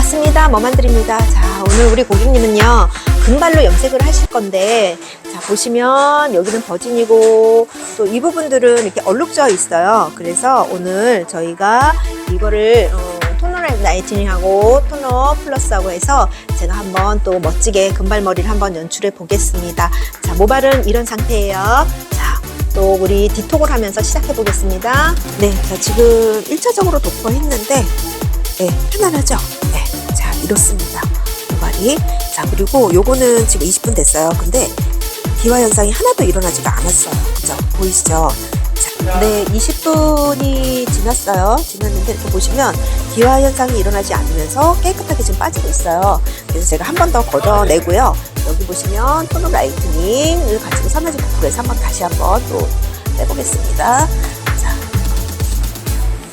반갑습니다. 머만드립니다. 자, 오늘 우리 고객님은요, 금발로 염색을 하실 건데, 자, 보시면 여기는 버진이고, 또 이 부분들은 이렇게 얼룩져 있어요. 그래서 오늘 저희가 이거를, 어, 토너 라이트닝하고 토너 플러스하고 해서 제가 한번 또 멋지게 금발머리를 한번 연출해 보겠습니다. 자, 모발은 이런 상태예요. 자, 또 우리 디톡을 하면서 시작해 보겠습니다. 네, 자, 지금 1차적으로 도포했는데, 네, 편안하죠? 이렇습니다. 모발이. 자, 그리고 요거는 지금 20분 됐어요. 근데 기화 현상이 하나도 일어나지가 않았어요. 그죠? 보이시죠? 자, 네, 20분이 지났어요. 지났는데 이렇게 보시면 기화 현상이 일어나지 않으면서 깨끗하게 지금 빠지고 있어요. 그래서 제가 한 번 더 걷어내고요. 여기 보시면 토너 라이트닝을 가지고 산화제 9%에서 한번 다시 한번 또 빼보겠습니다. 자,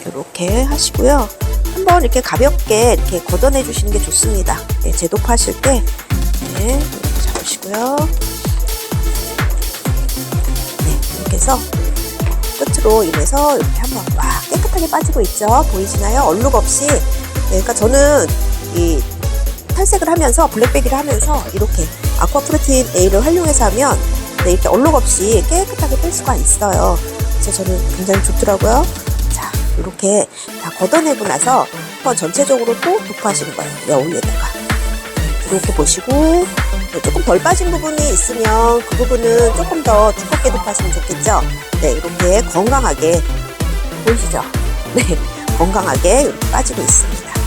이렇게 하시고요. 한번 이렇게 가볍게 이렇게 걷어내 주시는 게 좋습니다. 네, 제독하실 때 네, 잡으시고요. 네, 이렇게 해서 끝으로 인해서 이렇게 한번 와 깨끗하게 빠지고 있죠. 보이시나요? 얼룩 없이. 네, 그러니까 저는 이 탈색을 하면서 블랙백이를 하면서 이렇게 아쿠아 프로틴 A를 활용해서 하면 네, 이렇게 얼룩 없이 깨끗하게 뺄 수가 있어요. 그래서 저는 굉장히 좋더라고요. 자, 이렇게 다 걷어내고 나서 한번 전체적으로 또 도포하시는 거예요. 여기에다가. 이렇게 보시고 네, 조금 덜 빠진 부분이 있으면 그 부분은 조금 더 두껍게 도포하시면 좋겠죠. 네, 이렇게 건강하게 보이시죠? 네, 건강하게 빠지고 있습니다. 자,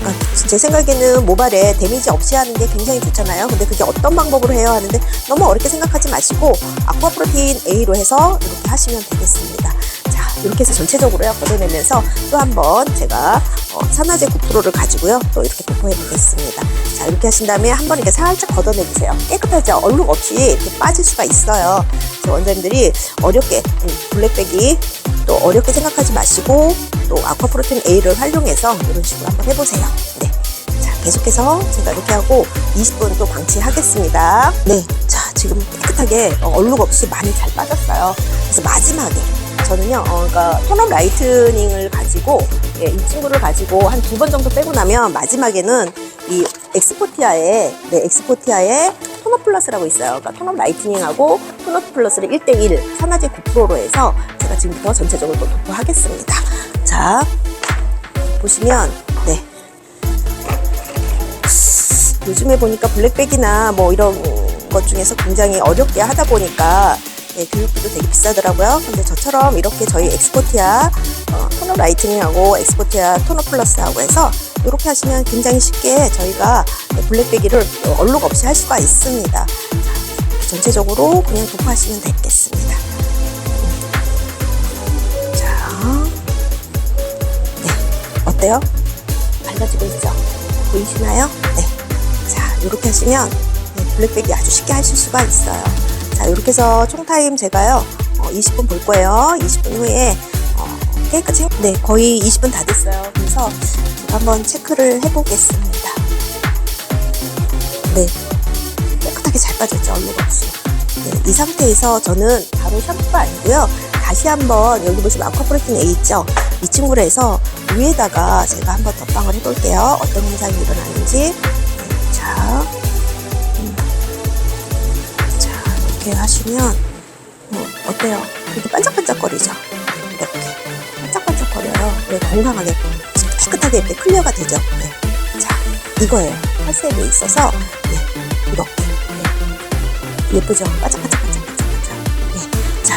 그러니까 제 생각에는 모발에 데미지 없이 하는 게 굉장히 좋잖아요. 근데 그게 어떤 방법으로 해야 하는데 너무 어렵게 생각하지 마시고 아쿠아 프로테인 A로 해서 이렇게 하시면 되겠습니다. 자, 이렇게 해서 전체적으로 요 걷어내면서 또 한번 제가 어, 산화제 9%를 가지고요 또 이렇게 도포해 보겠습니다. 자, 이렇게 하신 다음에 한번 이렇게 살짝 걷어내 주세요. 깨끗하죠? 얼룩 없이 이렇게 빠질 수가 있어요. 그래서 원장님들이 어렵게 음, 블랙백이 또 어렵게 생각하지 마시고 또 아쿠아 프로테인 A를 활용해서 이런 식으로 한번 해보세요. 네. 자, 계속해서 제가 이렇게 하고 20분 또 방치하겠습니다. 네. 자, 지금 깨끗하게 어, 얼룩 없이 많이 잘 빠졌어요. 그래서 마지막에 저는요, 어, 그러니까 톤업 라이트닝을 가지고 예, 이 친구를 가지고 한 두 번 정도 빼고 나면 마지막에는 이 엑스포티아의 네, 엑스포티아의 톤업 플러스라고 있어요. 그러니까 톤업 라이트닝하고 톤업 플러스를 1대1 산화제 9%로 해서 제가 지금부터 전체적으로 또 도포하겠습니다. 자, 보시면 네. 요즘에 보니까 블랙백이나 뭐 이런 것 중에서 굉장히 어렵게 하다 보니까 네, 교육비도 되게 비싸더라고요. 근데 저처럼 이렇게 저희 엑스포티아 어, 토너 라이트닝하고 엑스포티아 토너 플러스하고 해서 이렇게 하시면 굉장히 쉽게 저희가 블랙백이를 얼룩 없이 할 수가 있습니다. 자, 전체적으로 그냥 도포하시면 되겠습니다. 자, 네, 어때요? 밝아지고 있죠? 보이시나요? 네. 자, 이렇게 하시면 네, 블랙백이 아주 쉽게 하실 수가 있어요. 자, 이렇게 해서 총 타임 제가요, 어, 20분 볼 거예요. 20분 후에, 어, 깨끗이, 네, 거의 20분 다 됐어요. 그래서 한번 체크를 해보겠습니다. 네. 깨끗하게 잘 빠졌죠, 얼룩 없이. 네, 이 상태에서 저는 바로 샴푸가 아니고요. 다시 한번, 여기 보시면 아쿠아프로틴 A 있죠? 이 친구를 해서 위에다가 제가 한번 덧방을 해볼게요. 어떤 현상이 일어나는지. 자, 이렇게 하시면, 뭐, 어때요? 이렇게 반짝반짝거리죠? 이렇게. 반짝반짝거려요. 네, 건강하게, 깨끗하게 이렇게 클리어가 되죠? 네. 자, 이거예요. 탈색에 있어서, 네, 이렇게. 네. 예쁘죠? 반짝반짝반짝반짝반짝.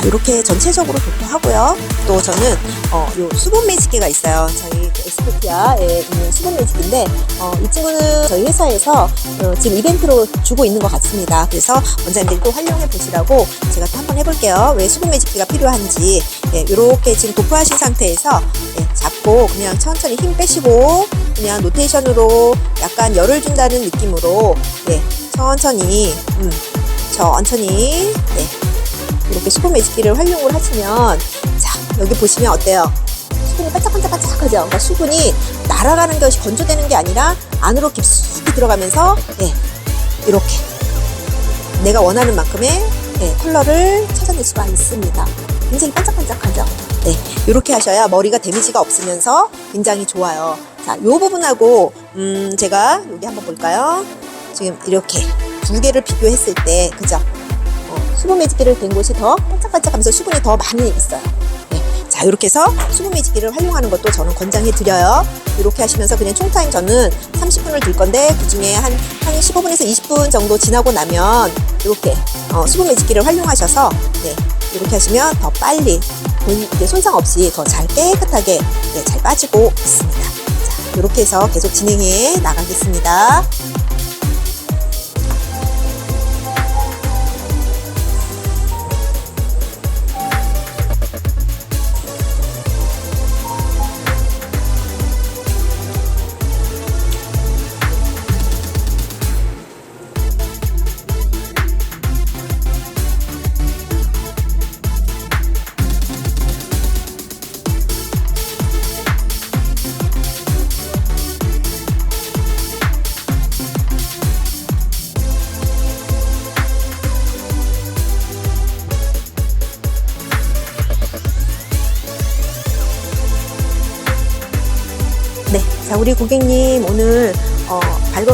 이렇게 전체적으로 도포하고요. 또 저는, 어, 요 수분 매직기가 있어요. 저희 그 엑스포티아에 있는 수분 매직인데, 어, 이 친구는 저희 회사에서 어, 지금 이벤트로 주고 있는 것 같습니다. 그래서 원장님들이 또 활용해 보시라고 제가 또 한번 해볼게요. 왜 수분 매직기가 필요한지. 예, 이렇게 지금 도포하신 상태에서 예, 잡고 그냥 천천히 힘 빼시고 그냥 노테이션으로 약간 열을 준다는 느낌으로 예, 천천히 음, 천천히 네, 이렇게 수분 매직기를 활용을 하시면 자 여기 보시면 어때요? 수분이 반짝반짝반짝하죠. 그러니까 수분이 날아가는 것이 건조되는 게 아니라 안으로 깊숙이 들어가면서 예, 이렇게 내가 원하는 만큼의 예, 컬러를 찾아낼 수가 있습니다. 굉장히 반짝반짝하죠. 네, 이렇게 하셔야 머리가 데미지가 없으면서 굉장히 좋아요. 자, 이 부분하고 음, 제가 여기 한번 볼까요? 지금 이렇게 두 개를 비교했을 때, 그죠? 어, 수분 매직기를 댄 곳이 더 반짝반짝하면서 수분이 더 많이 있어요. 네. 자, 이렇게 해서 수분 매직기를 활용하는 것도 저는 권장해 드려요. 이렇게 하시면서 그냥 총타임 저는 30분을 둘 건데 그 중에 한, 한 15분에서 20분 정도 지나고 나면 이렇게 어, 수분 매직기를 활용하셔서 네, 이렇게 하시면 더 빨리 손상 없이 더 잘 깨끗하게 네, 잘 빠지고 있습니다. 자, 이렇게 해서 계속 진행해 나가겠습니다. 자 우리 고객님 오늘 어, 밝은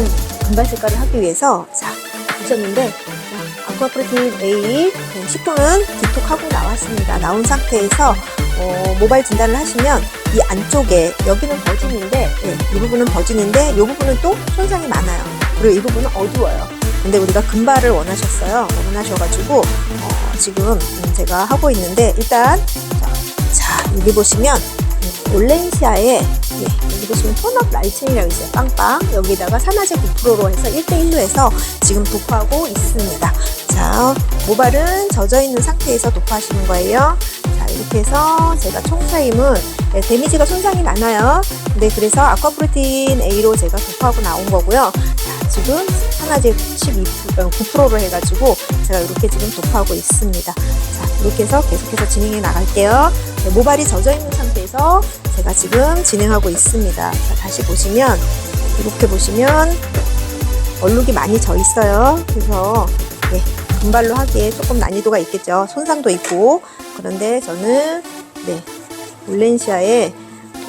금발 색깔을 하기 위해서 자 보셨는데 자, 아쿠아프로틴 A 네, 식품은 디톡하고 나왔습니다. 나온 상태에서 어, 모발 진단을 하시면 이 안쪽에 여기는 버진인데 예, 이 부분은 버진인데 이 부분은 또 손상이 많아요. 그리고 이 부분은 어두워요. 근데 우리가 금발을 원하셨어요. 원하셔가지고 어, 지금 음, 제가 하고 있는데 일단 자, 자 여기 보시면 음, 올렌시아의 예, 여기 보시면 톤업 라이팅이라고 있어요. 빵빵. 여기다가 산화제 9%로 해서 1대1로 해서 지금 도포하고 있습니다. 자, 모발은 젖어 있는 상태에서 도포하시는 거예요. 자, 이렇게 해서 제가 총 타임은 네, 데미지가 손상이 많아요. 근데 그래서 아쿠아프로틴 A로 제가 도포하고 나온 거고요. 자, 지금 산화제 12, 9%로 해가지고 제가 이렇게 지금 도포하고 있습니다. 자, 이렇게 해서 계속해서 진행해 나갈게요. 네, 모발이 젖어 있는 상태에서 제가 지금 진행하고 있습니다. 자, 다시 보시면 이렇게 보시면 얼룩이 많이 져 있어요. 그래서 네, 금발로 하기에 조금 난이도가 있겠죠. 손상도 있고 그런데 저는 네, 올렌시아의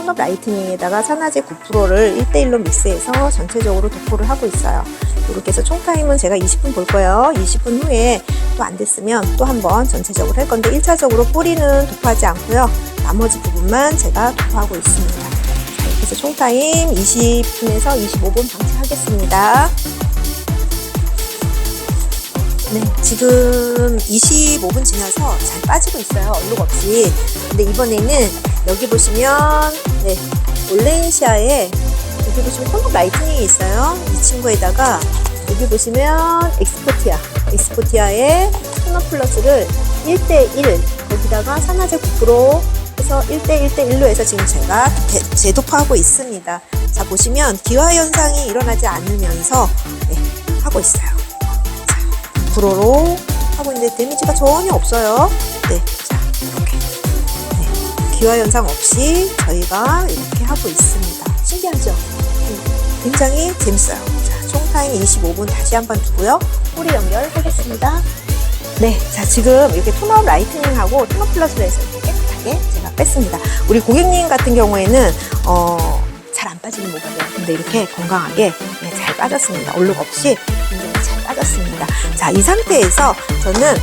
톤업 라이트닝에다가 산화제 9%를 1대1로 믹스해서 전체적으로 도포를 하고 있어요. 이렇게 해서 총 타임은 제가 20분 볼 거예요. 20분 후에 또 안 됐으면 또 한번 전체적으로 할 건데 1차적으로 뿌리는 도포하지 않고요. 나머지 부분만 제가 도포하고 있습니다. 자, 이렇게 해서 총 타임 20분에서 25분 방치하겠습니다. 네, 지금 25분 지나서 잘 빠지고 있어요. 얼룩 없이. 근데 이번에는 여기 보시면 네, 올레인시아에 여기 보시면 톤업 라이트닝이 있어요. 이 친구에다가 여기 보시면 엑스포티아, 엑스포티아의 톤업 플러스를 1대1 거기다가 산화제 9% 해서 1대 1대1로 해서 지금 제가 대- 재도포하고 있습니다. 자 보시면 기화 현상이 일어나지 않으면서 네, 하고 있어요. 9%로 하고 있는데 데미지가 전혀 없어요. 네, 자 이렇게 네, 기화 현상 없이 저희가 이렇게 하고 있습니다. 신기하죠? 네, 굉장히 재밌어요. 자, 총 타임 25분 다시 한번 두고요. 뿌리 연결하겠습니다. 네, 자 지금 이렇게 톤업 라이트닝하고 톤업 플러스로 해서 이렇게 깨끗하게 제가 뺐습니다. 우리 고객님 같은 경우에는 어, 잘 안 빠지는 모발이에요. 근데 이렇게 건강하게 네, 잘 빠졌습니다. 얼룩 없이 빠졌습니다. 자, 이 상태에서 저는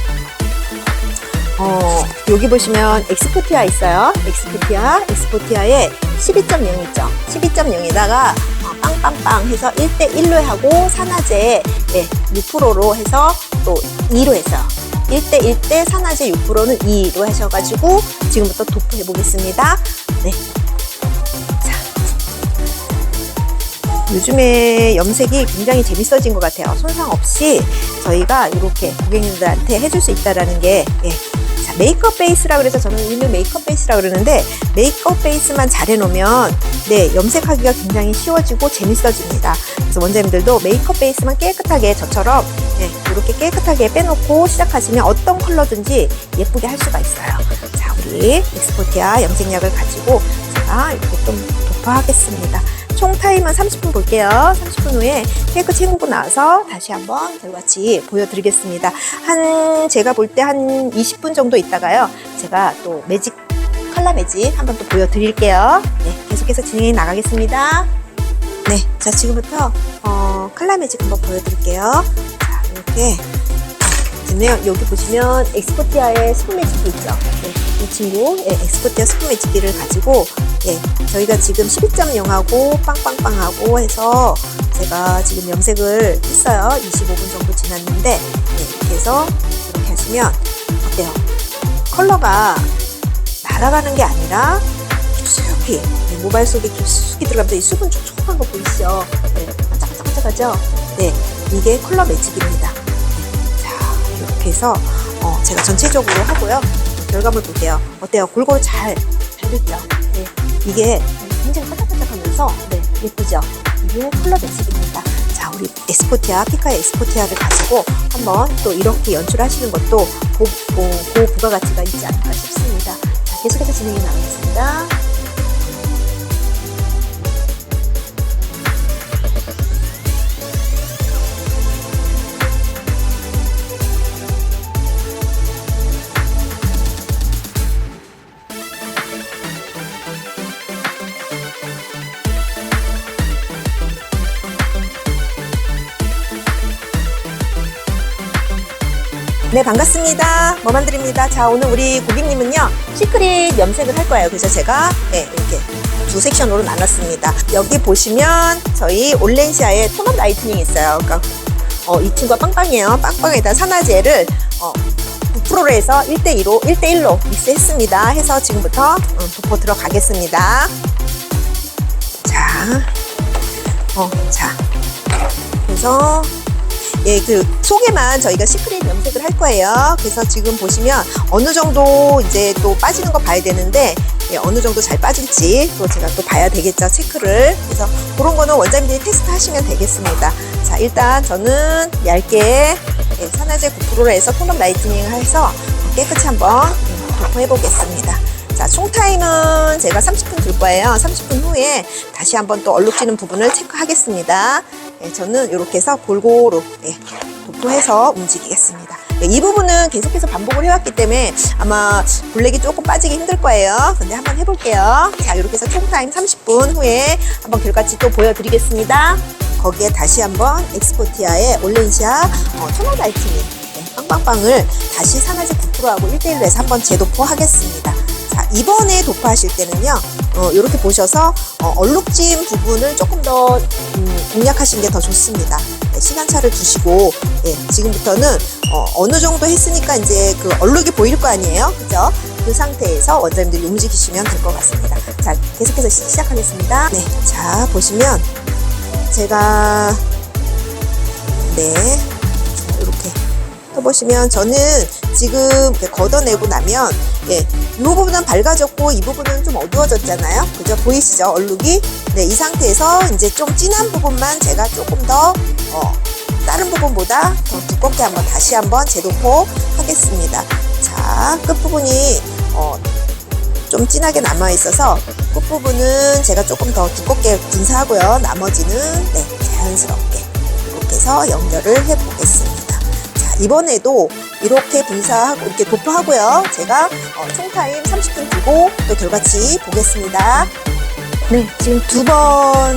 어, 여기 보시면 엑스포티아 있어요. 엑스포티아, 엑스포티아에 12.0 있죠. 12.0에다가 어, 빵빵빵 해서 1대1로 하고 산화제 네, 6%로 해서 또 2로 해서 1대 1대 산화제 6%는 2로 하셔가지고 지금부터 도포해 보겠습니다. 네. 요즘에 염색이 굉장히 재밌어진 것 같아요. 손상 없이 저희가 이렇게 고객님들한테 해줄 수 있다라는 게 예. 자, 메이크업 베이스라 그래서 저는 일명 메이크업 베이스라 그러는데 메이크업 베이스만 잘 해놓으면 네 염색하기가 굉장히 쉬워지고 재밌어집니다. 그래서 원장님들도 메이크업 베이스만 깨끗하게 저처럼 네, 이렇게 깨끗하게 빼놓고 시작하시면 어떤 컬러든지 예쁘게 할 수가 있어요. 자 우리 엑스포티아 염색약을 가지고 제가 이렇게 좀 도포하겠습니다. 총 타임은 30분 볼게요. 30분 후에 깨끗이 헹구고 나서 다시 한번 결과치 보여드리겠습니다. 한 제가 볼 때 한 20분 정도 있다가요. 제가 또 매직 컬러 매직 한번 또 보여드릴게요. 네, 계속해서 진행해 나가겠습니다. 네, 자 지금부터 어, 칼라 매직 한번 보여드릴게요. 자 이렇게 있네요. 여기 보시면 엑스포티아의 스푼 매직기 있죠. 네, 이 친구 예, 엑스포티아 스푼 매직기를 가지고 예, 저희가 지금 12.0하고 빵빵빵하고 해서 제가 지금 염색을 했어요. 25분 정도 지났는데 네, 이렇게 해서 이렇게 하시면 어때요? 컬러가 날아가는 게 아니라 깊숙이 네, 모발 속에 깊숙이 들어가면서 이 수분 촉촉한 거 보이시죠? 네, 반짝반짝하죠? 네, 이게 컬러 매직입니다. 이렇게 해서 어, 제가 전체적으로 하고요. 결과물 볼게요. 어때요? 골고루 잘, 잘 됐죠? 네, 이게 굉장히 반짝반짝하면서 네, 예쁘죠? 이게 컬러 매직입니다. 자, 우리 에스포티아, 피카의 에스포티아를 가지고 한번 또 이렇게 연출하시는 것도 고, 고, 고 부가가치가 있지 않을까 싶습니다. 자, 계속해서 진행해 나가겠습니다. 네, 반갑습니다. 머만드립니다. 자, 오늘 우리 고객님은요, 시크릿 염색을 할 거예요. 그래서 제가, 네, 이렇게 두 섹션으로 나눴습니다. 여기 보시면 저희 올렌시아의 톤업 라이트닝이 있어요. 그러니까, 어, 이 친구가 빵빵이에요. 빵빵에다 산화제를, 어, 9%로 해서 1대2로, 1대1로 믹스했습니다. 해서 지금부터 음, 도포 들어가겠습니다. 자, 어, 자. 그래서 예, 그 속에만 저희가 시크릿 염색을 할 거예요. 그래서 지금 보시면 어느 정도 이제 또 빠지는 거 봐야 되는데 예, 어느 정도 잘 빠질지 또 제가 또 봐야 되겠죠 체크를. 그래서 그런 거는 원장님들이 테스트 하시면 되겠습니다. 자, 일단 저는 얇게 예, 산화제 9%로 해서 톤업 라이트닝을 해서 깨끗이 한번 음, 도포해 보겠습니다. 자, 총 타임은 제가 30분 둘 거예요. 30분 후에 다시 한번 또 얼룩지는 부분을 체크하겠습니다. 예, 저는 이렇게 해서 골고루 예, 도포해서 움직이겠습니다. 예, 이 부분은 계속해서 반복을 해왔기 때문에 아마 블랙이 조금 빠지기 힘들 거예요. 근데 한번 해볼게요. 자, 이렇게 해서 총 타임 30분 후에 한번 결과치 또 보여드리겠습니다. 거기에 다시 한번 엑스포티아의 올렌시아 어, 토너 라이트닝 네, 빵빵빵을 다시 산화제 9%하고 1대1로 해서 한번 재도포 하겠습니다. 자, 이번에 도포하실 때는요, 어, 이렇게 보셔서 어, 얼룩진 부분을 조금 더 음, 공략하시는 게 더 좋습니다. 네, 시간차를 두시고, 예, 지금부터는 어, 느 정도 했으니까 이제 그 얼룩이 보일 거 아니에요? 그죠? 그 상태에서 원장님들이 움직이시면 될 것 같습니다. 자, 계속해서 시, 시작하겠습니다. 네, 자, 보시면 제가, 네, 자, 이렇게 펴보시면 저는 지금 걷어내고 나면 예, 이 부분은 밝아졌고 이 부분은 좀 어두워졌잖아요. 그죠? 보이시죠? 얼룩이. 네, 이 상태에서 이제 좀 진한 부분만 제가 조금 더 어, 다른 부분보다 더 두껍게 한번 다시 한번 재도포 하겠습니다. 자, 끝부분이 어, 좀 진하게 남아 있어서 끝부분은 제가 조금 더 두껍게 분사하고요. 나머지는 네, 자연스럽게 이렇게 해서 연결을 해 보겠습니다. 자, 이번에도 이렇게 분사하고 이렇게 도포하고요. 제가 어, 총 타임 30분 두고 또 결과치 보겠습니다. 네, 지금 두 번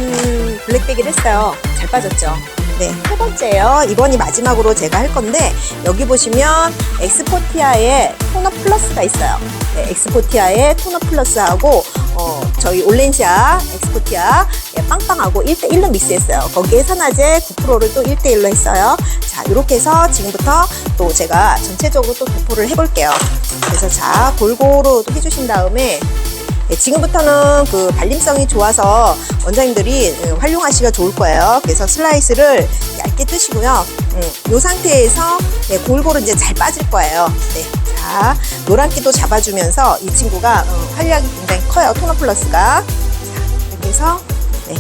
블랙백을 했어요. 잘 빠졌죠? 네, 세 번째예요. 이번이 마지막으로 제가 할 건데 여기 보시면 엑스포티아의 토너 플러스가 있어요. 네, 엑스포티아의 토너 플러스하고 어, 저희 올렌시아 엑스포티아 예, 빵빵하고 1대1로 믹스했어요. 거기에 산화제 9%를 또 1대1로 했어요. 자, 이렇게 해서 지금부터 또 제가 전체적으로 또 도포를 해볼게요. 그래서 자, 골고루 또 해주신 다음에 네, 지금부터는 그 발림성이 좋아서 원장님들이 음, 활용하시기가 좋을 거예요. 그래서 슬라이스를 얇게 뜨시고요. 음, 이 상태에서 네, 골고루 이제 잘 빠질 거예요. 네, 자 노란기도 잡아주면서 이 친구가 어, 활약이 굉장히 커요. 토너 플러스가. 자 이렇게 해서 네,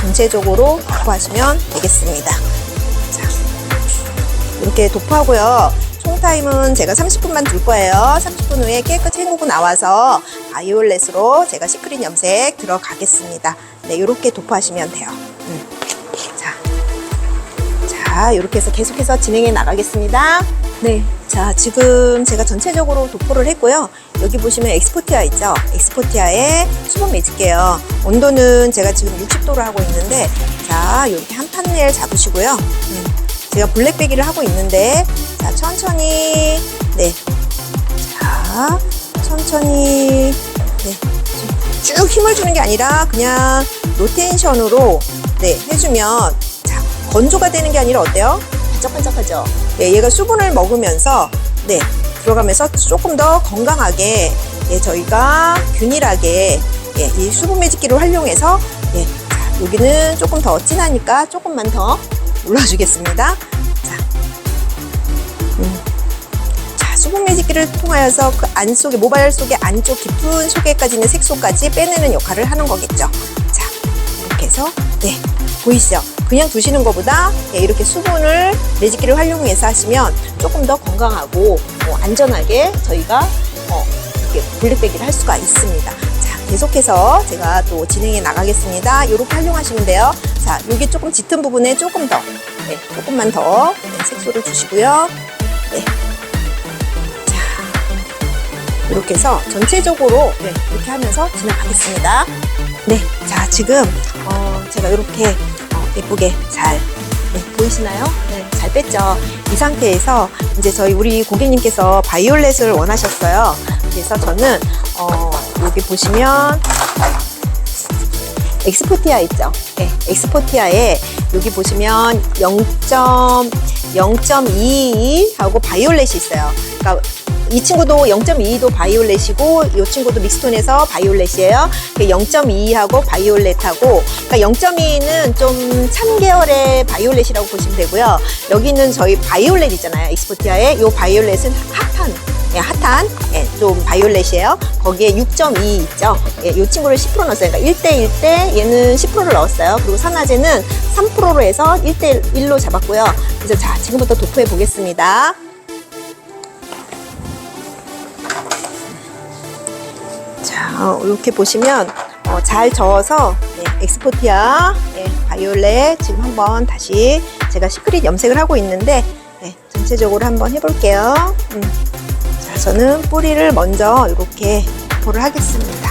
전체적으로 도포하시면 되겠습니다. 자 이렇게 도포하고요. 총 타임은 제가 30분만 둘 거예요. 30분 후에 깨끗이 헹구고 나와서 바이올렛으로 제가 시크릿 염색 들어가겠습니다. 네, 이렇게 도포하시면 돼요. 음. 자, 자, 이렇게 해서 계속해서 진행해 나가겠습니다. 네, 자, 지금 제가 전체적으로 도포를 했고요. 여기 보시면 엑스포티아 있죠? 엑스포티아의 수분 매직게요. 온도는 제가 지금 60도로 하고 있는데, 자, 이렇게 한 판넬 잡으시고요. 음, 제가 블랙배기를 하고 있는데, 자, 천천히, 네. 자, 천천히, 네. 쭉 힘을 주는 게 아니라 그냥 로테이션으로, 네, 해주면, 자, 건조가 되는 게 아니라 어때요? 반짝반짝하죠? 네, 얘가 수분을 먹으면서, 네, 들어가면서 조금 더 건강하게, 예, 저희가 균일하게, 예, 이 수분 매직기를 활용해서, 예, 자, 여기는 조금 더 진하니까 조금만 더 눌러주겠습니다. 자, 음. 자, 수분 매직기를 통하여서 그 안쪽에, 모발 속의 안쪽 깊은 속에까지 있는 색소까지 빼내는 역할을 하는 거겠죠. 자, 이렇게 해서, 네, 보이시죠? 그냥 두시는 것보다 네, 이렇게 수분을 매직기를 활용해서 하시면 조금 더 건강하고 어, 안전하게 저희가 어, 이렇게 블랙배기를 할 수가 있습니다. 자, 계속해서 제가 또 진행해 나가겠습니다. 이렇게 활용하시면 돼요. 자, 여기 조금 짙은 부분에 조금 더, 네, 조금만 더 네, 색소를 주시고요. 네. 자, 이렇게 해서 전체적으로 네, 이렇게 하면서 진행하겠습니다. 네, 자, 지금 어, 제가 이렇게 어, 예쁘게 잘 네, 보이시나요? 네, 잘 뺐죠. 이 상태에서 이제 저희 우리 고객님께서 바이올렛을 원하셨어요. 그래서 저는 어, 여기 보시면 엑스포티아 있죠? 네, 엑스포티아에 여기 보시면 0.0.22 하고 바이올렛이 있어요. 그러니까 이 친구도 0.22도 바이올렛이고 이 친구도 믹스톤에서 바이올렛이에요. 0.22하고 바이올렛하고 그러니까 0.2는 좀찬 계열의 바이올렛이라고 보시면 되고요. 여기는 저희 바이올렛 있잖아요. 엑스포티아의 이 바이올렛은 핫한 예, 핫한 예, 좀 바이올렛이에요. 거기에 6.2 있죠. 예, 이 친구를 10% 넣었어요. 그러니까 1대1 때 얘는 10%를 넣었어요. 그리고 산화제는 3%로 해서 1대 1로 잡았고요. 그래서 자, 지금부터 도포해 보겠습니다. 자, 이렇게 보시면 어, 잘 저어서 네, 엑스포티아 네, 바이올렛 지금 한번 다시 제가 시크릿 염색을 하고 있는데 네, 전체적으로 한번 해볼게요. 음. 자, 저는 뿌리를 먼저 이렇게 도포를 하겠습니다.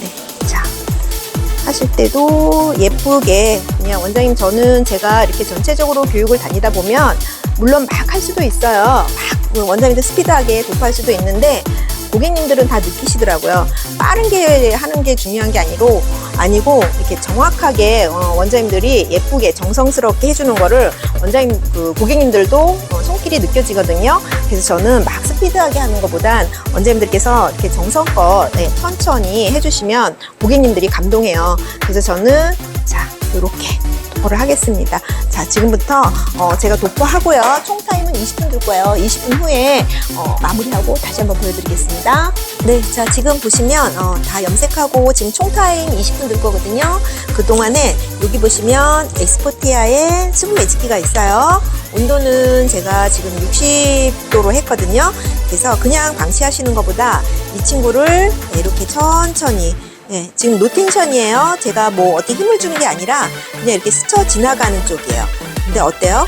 네, 자, 하실 때도 예쁘게 그냥 원장님 저는 제가 이렇게 전체적으로 교육을 다니다 보면 물론 막 할 수도 있어요. 막 원장님들 스피드하게 도포할 수도 있는데 고객님들은 다 느끼시더라고요. 빠른 게 하는 게 중요한 게 아니고 아니고 이렇게 정확하게 어, 원장님들이 예쁘게 정성스럽게 해주는 거를 원장님 그 고객님들도 어, 손길이 느껴지거든요. 그래서 저는 막 스피드하게 하는 것보단 원장님들께서 이렇게 정성껏 네, 천천히 해주시면 고객님들이 감동해요. 그래서 저는 자 이렇게 도포를 하겠습니다. 자, 지금부터 어, 제가 도포하고요. 총 타임은 20분 들 거예요. 20분 후에 어, 마무리하고 다시 한번 보여드리겠습니다. 네, 자 지금 보시면 어, 다 염색하고 지금 총 타임 20분 들 거거든요. 그 동안에 여기 보시면 엑스포티아의 수분 매직기가 있어요. 온도는 제가 지금 60도로 했거든요. 그래서 그냥 방치하시는 것보다 이 친구를 이렇게 천천히 네, 지금 노텐션이에요. 제가 뭐 어떻게 힘을 주는 게 아니라 그냥 이렇게 스쳐 지나가는 쪽이에요. 근데 어때요?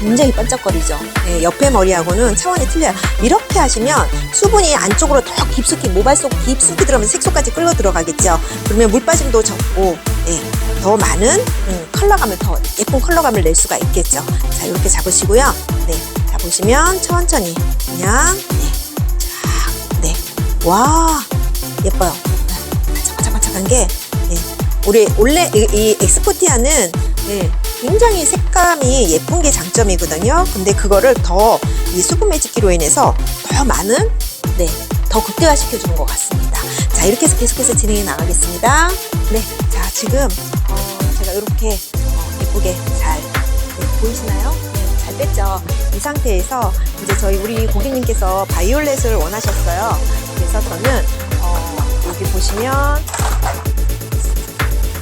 굉장히 반짝거리죠. 네, 옆에 머리하고는 차원이 틀려요. 이렇게 하시면 수분이 안쪽으로 더 깊숙이 모발 속 깊숙이 들어가면서 색소까지 끌려 들어가겠죠. 그러면 물 빠짐도 적고 네, 더 많은 음, 컬러감을 더 예쁜 컬러감을 낼 수가 있겠죠. 자 이렇게 잡으시고요. 네, 자 보시면 천천히 그냥 네, 쫙, 네, 와 예뻐요. 게 예, 우리 원래 이, 이 엑스포티아는 예, 굉장히 색감이 예쁜 게 장점이거든요. 근데 그거를 더 이 수분 매직기로 인해서 더 많은 네, 더 극대화 시켜 주는 것 같습니다. 자 이렇게 해서 계속해서 진행해 나가겠습니다. 네, 자 지금 어, 제가 이렇게 어, 예쁘게 잘 네, 보이시나요? 네, 잘 뺐죠. 이 상태에서 이제 저희 우리 고객님께서 바이올렛을 원하셨어요. 그래서 저는 어, 여기 보시면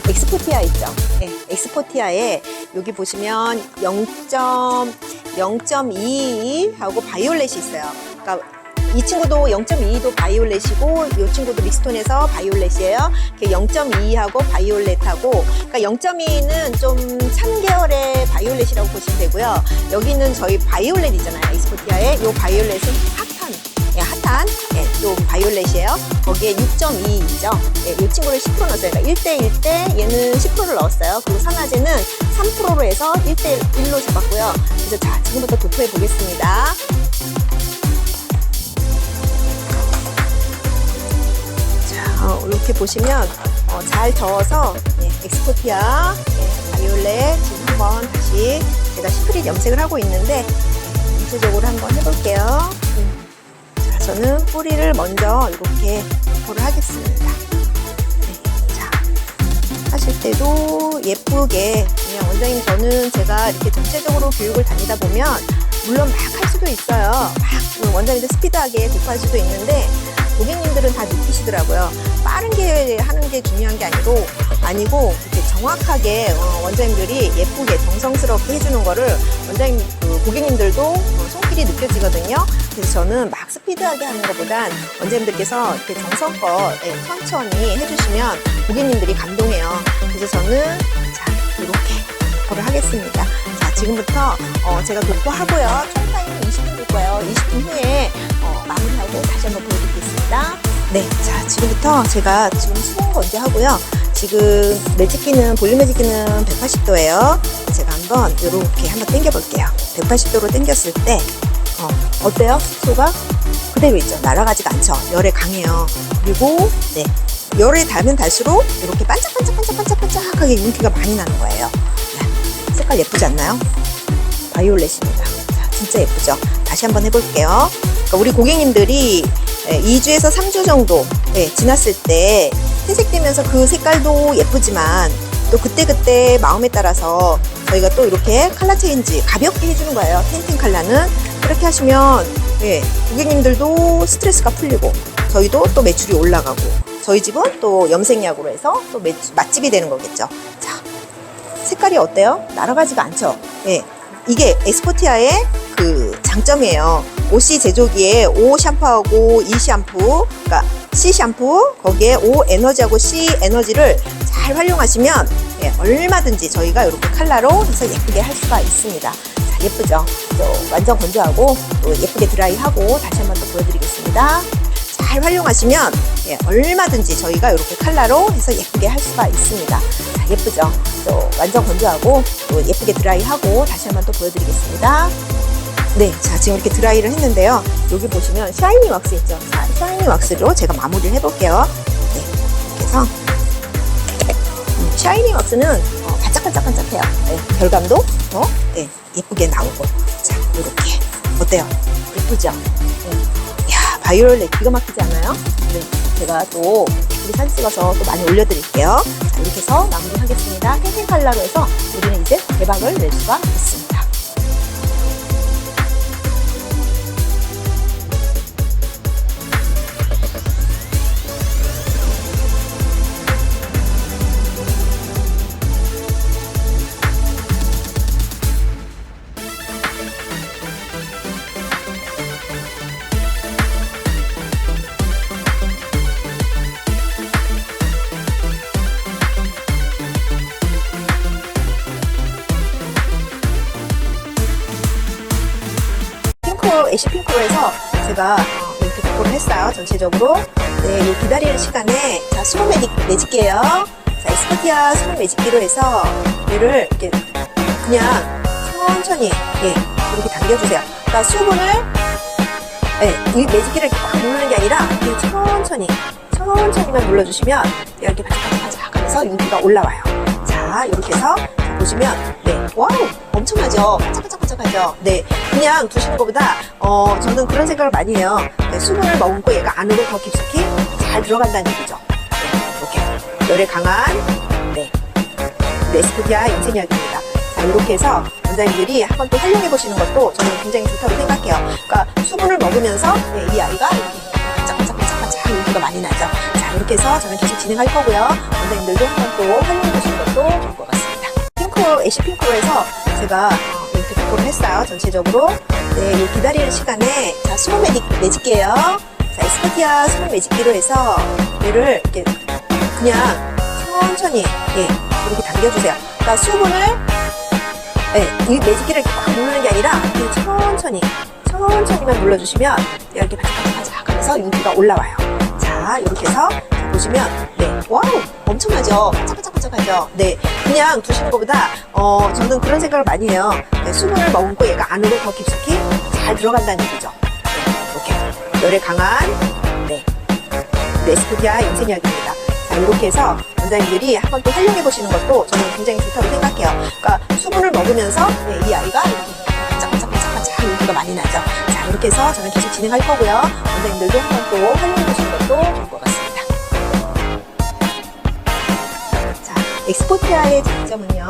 엑스포티아 있죠? 네, 엑스포티아에 여기 보시면 0.0.22 하고 바이올렛이 있어요. 그러니까 이 친구도 0.22도 바이올렛이고 이 친구도 믹스톤에서 바이올렛이에요. 0.2하고 바이올렛하고 그러니까 0.2는 좀찬 계열의 바이올렛이라고 보시면 되고요. 여기는 저희 바이올렛이잖아요. 엑스포티아에 이요 바이올렛은 핫한, 예, 핫한, 예, 좀 바이올렛이에요. 거기에 6.2있죠. 예, 이 친구를 10% 넣었어요. 그러니까 1대1 때 얘는 10%를 넣었어요. 그리고 산화제는 3%로 해서 1대1로 잡았고요. 그래서 자, 지금부터 도포해 보겠습니다. 자, 어, 이렇게 보시면 어, 잘 저어서 예, 엑스포티아, 예, 바이올렛 지금 한번 다시 제가 시크릿 염색을 하고 있는데 예, 전체적으로 한번 해볼게요. 저는 뿌리를 먼저 이렇게 도포를 하겠습니다. 네, 자, 하실 때도 예쁘게 그냥 원장님 저는 제가 이렇게 전체적으로 교육을 다니다 보면 물론 막 할 수도 있어요. 막 원장님들 스피드하게 도포할 수도 있는데 고객님들은 다 느끼시더라고요. 빠른 게 하는 게 중요한 게 아니고 아니고 이렇게 정확하게 어, 원장님들이 예쁘게 정성스럽게 해주는 거를 원장님 그 고객님들도 어, 손길이 느껴지거든요. 그래서 저는 막 스피드하게 하는 것보단 원장님들께서 이렇게 정성껏 예, 천천히 해주시면 고객님들이 감동해요. 그래서 저는 자 이렇게 도포를 하겠습니다. 자 지금부터 어, 제가 도포하고요. 총 타임은 20분 줄 거예요. 20분 후에 어, 마무리하고 다시 한번 보여드리겠습니다. 네, 자 지금부터 제가 지금 수분 건조 하고요. 지금 매직기는 볼륨 매직기는 180도예요. 제가 한번 이렇게 한번 당겨 볼게요. 180도로 당겼을 때 어, 어때요? 수가 그대로 있죠. 날아가지가 않죠. 열에 강해요. 그리고 네. 열에 닿으면 닿을수록 이렇게 반짝반짝반짝반짝반짝하게 윤기가 많이 나는 거예요. 네. 색깔 예쁘지 않나요? 바이올렛입니다. 자, 진짜 예쁘죠? 다시 한번 해볼게요. 그러니까 우리 고객님들이 2주에서 3주 정도 예, 지났을 때 회색되면서 그 색깔도 예쁘지만 또 그때그때 마음에 따라서 저희가 또 이렇게 컬러 체인지 가볍게 해주는 거예요. 틴팅 컬러는 그렇게 하시면 예, 고객님들도 스트레스가 풀리고 저희도 또 매출이 올라가고 저희 집은 또 염색약으로 해서 또 매출, 맛집이 되는 거겠죠. 자, 색깔이 어때요? 날아가지가 않죠? 예. 이게 에스포티아의 그 장점이에요. OC 제조기에 O 샴푸하고 E 샴푸, 그러니까 C 샴푸, 거기에 O 에너지하고 C 에너지를 잘 활용하시면 예, 얼마든지 저희가 이렇게 컬러로 해서 예쁘게 할 수가 있습니다. 자, 예쁘죠? 또 완전 건조하고 또 예쁘게 드라이하고 다시 한번 또 보여드리겠습니다. 잘 활용하시면 예, 얼마든지 저희가 이렇게 컬러로 해서 예쁘게 할 수가 있습니다. 자, 예쁘죠? 또 완전 건조하고 또 예쁘게 드라이하고 다시 한 번 또 보여드리겠습니다. 네, 자 지금 이렇게 드라이를 했는데요. 여기 보시면 샤이니 왁스 있죠? 자, 샤이니 왁스로 제가 마무리를 해볼게요. 네, 이렇게 해서 음, 샤이니 왁스는 어, 반짝반짝반짝해요. 네, 결감도 더 네, 예쁘게 나오고 자, 이렇게 어때요? 예쁘죠? 네. 야, 바이올렛 기가 막히지 않아요? 네, 제가 또 우리 사진 찍어서 또 많이 올려드릴게요. 자, 이렇게 해서 마무리하겠습니다. 탱탱 컬러로 해서 우리는 이제 대박을 낼 수가 있습니다. 핑크, 애쉬 핑크로해서 제가 어, 이렇게 도포를 했어요. 전체적으로. 네, 이 기다리는 시간에 자 수분 매직, 매직기예요. 자, 에스포티아 수분 매직기로 해서 얘를 이렇게 그냥 천천히 예, 이렇게 당겨주세요. 그러니까 수분을 예, 이 매직기를 이렇게 막 누르는 게 아니라 천천히 천천히만 눌러주시면 이렇게 바짝바짝 하면서 윤기가 올라와요. 자, 이렇게 해서 자, 보시면 네, 와우, 엄청나죠? 반짝반짝반짝하죠? 네, 그냥 두시는 것보다 어, 저는 그런 생각을 많이 해요. 네, 수분을 머금고 얘가 안으로 더 깊숙이 잘 들어간다는 얘기죠. 네, 이렇게 열에 강한 네, 레스포디아 염색약입니다. 자, 이렇게 해서 원장님들이 한번 또 활용해 보시는 것도 저는 굉장히 좋다고 생각해요. 그러니까 수분을 먹으면서 네, 이 아이가 이렇게 반짝반짝반짝반짝 많이 나죠. 자, 이렇게 해서 저는 계속 진행할 거고요. 원장님들도 한번 또 활용해 보시는 것도 좋을 것 같습니다. 핑크, 애쉬 핑크로 해서 제가 어, 이렇게 도포를 했어요. 전체적으로. 네, 이 기다리는 시간에 자, 수분 매직, 매직기예요. 자, 에스파티아 수분 매직기로 해서 얘를 이렇게 그냥 천천히 예, 이렇게 당겨주세요. 그러니까 수분을 예, 이 매직기를 이렇게 막 누르는 게 아니라 천천히 천천히만 눌러주시면 이렇게 바짝바짝 하면서 윤기가 올라와요. 자, 이렇게 해서 자, 보시면 네, 와우, 엄청나죠? 바짝바짝바짝하죠? 네, 그냥 두시는 것보다 어, 저는 그런 생각을 많이 해요. 네, 수분을 머금고 얘가 안으로 더 깊숙이 잘 들어간다는 얘기죠. 네, 이렇게 열에 강한 네, 레스포디아 인생약입니다. 자, 이렇게 해서 원장님들이 한번 또 활용해 보시는 것도 저는 굉장히 좋다고 생각해요. 그러니까 수분을 먹으면서 네, 이 아이가 바짝바짝바짝바짝 윤기가 많이 나죠. 자, 이렇게 해서 저는 계속 진행할 거고요. 원장님들도 한번 또 활용해 보시는 것도 좋을 것 같습니 엑스포티아의 장점은요,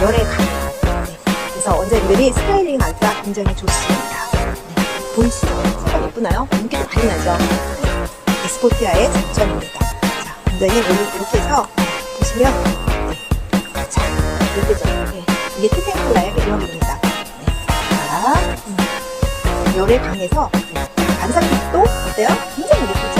열에 강해요. 네, 그래서 원장님들이 스타일링 하기가 굉장히 좋습니다. 네, 보이시죠? 색깔 예쁘나요? 윤기도 많이 나죠? 엑스포티아의 장점입니다. 자, 원장님 오늘 이렇게 해서 보시면 네. 자, 이렇게 좀 네. 이게 티테콜라의 매력입니다. 네. 자, 음. 열에 강해서 네. 반사빛도 어때요? 굉장히 예쁘죠?